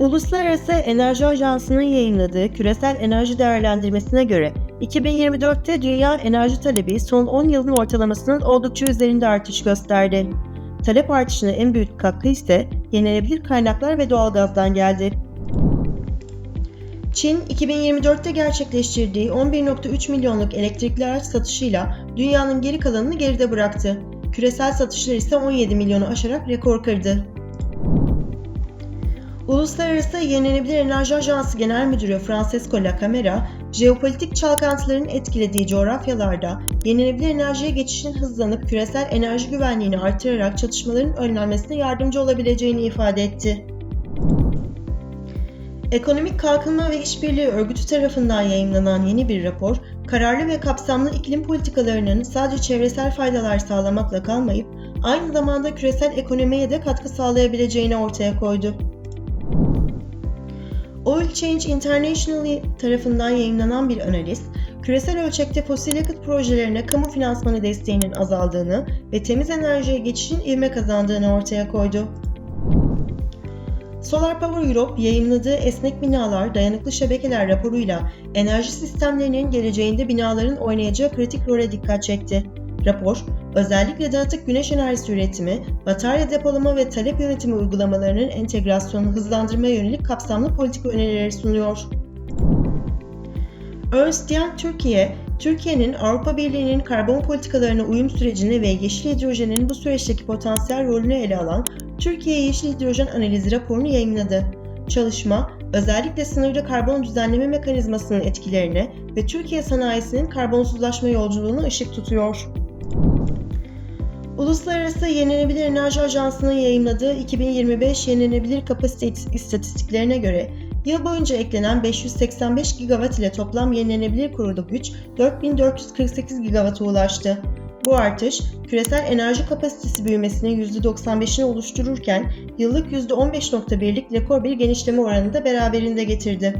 Uluslararası Enerji Ajansı'nın yayınladığı küresel enerji değerlendirmesine göre 2024'te dünya enerji talebi son 10 yılın ortalamasının oldukça üzerinde artış gösterdi. Talep artışına en büyük katkı ise yenilenebilir kaynaklar ve doğalgazdan geldi. Çin, 2024'te gerçekleştirdiği 11.3 milyonluk elektrikli araç satışıyla dünyanın geri kalanını geride bıraktı. Küresel satışlar ise 17 milyonu aşarak rekor kırdı. Uluslararası Yenilenebilir Enerji Ajansı Genel Müdürü Francesco Lacamera, jeopolitik çalkantıların etkilediği coğrafyalarda yenilenebilir enerjiye geçişin hızlanıp küresel enerji güvenliğini artırarak çatışmaların önlenmesine yardımcı olabileceğini ifade etti. Ekonomik Kalkınma ve İşbirliği Örgütü tarafından yayımlanan yeni bir rapor, kararlı ve kapsamlı iklim politikalarının sadece çevresel faydalar sağlamakla kalmayıp aynı zamanda küresel ekonomiye de katkı sağlayabileceğini ortaya koydu. Oil Change International tarafından yayınlanan bir analiz, küresel ölçekte fosil yakıt projelerine kamu finansmanı desteğinin azaldığını ve temiz enerjiye geçişin ivme kazandığını ortaya koydu. Solar Power Europe yayınladığı Esnek Binalar, Dayanıklı Şebekeler raporuyla enerji sistemlerinin geleceğinde binaların oynayacağı kritik role dikkat çekti. Rapor, özellikle dağıtık güneş enerjisi üretimi, batarya depolama ve talep yönetimi uygulamalarının entegrasyonunu hızlandırmaya yönelik kapsamlı politika önerileri sunuyor. Ernst Young Türkiye, Türkiye'nin Avrupa Birliği'nin karbon politikalarına uyum sürecini ve yeşil hidrojenin bu süreçteki potansiyel rolünü ele alan Türkiye Yeşil Hidrojen Analizi raporunu yayınladı. Çalışma, özellikle sınırda karbon düzenleme mekanizmasının etkilerine ve Türkiye sanayisinin karbonsuzlaşma yolculuğuna ışık tutuyor. Uluslararası Yenilenebilir Enerji Ajansı'nın yayımladığı 2025 yenilenebilir kapasite istatistiklerine göre yıl boyunca eklenen 585 gigawatt ile toplam yenilenebilir kurulu güç 4448 gigawatt'a ulaştı. Bu artış, küresel enerji kapasitesi büyümesinin %95'ini oluştururken yıllık %15.1'lik rekor bir genişleme oranını da beraberinde getirdi.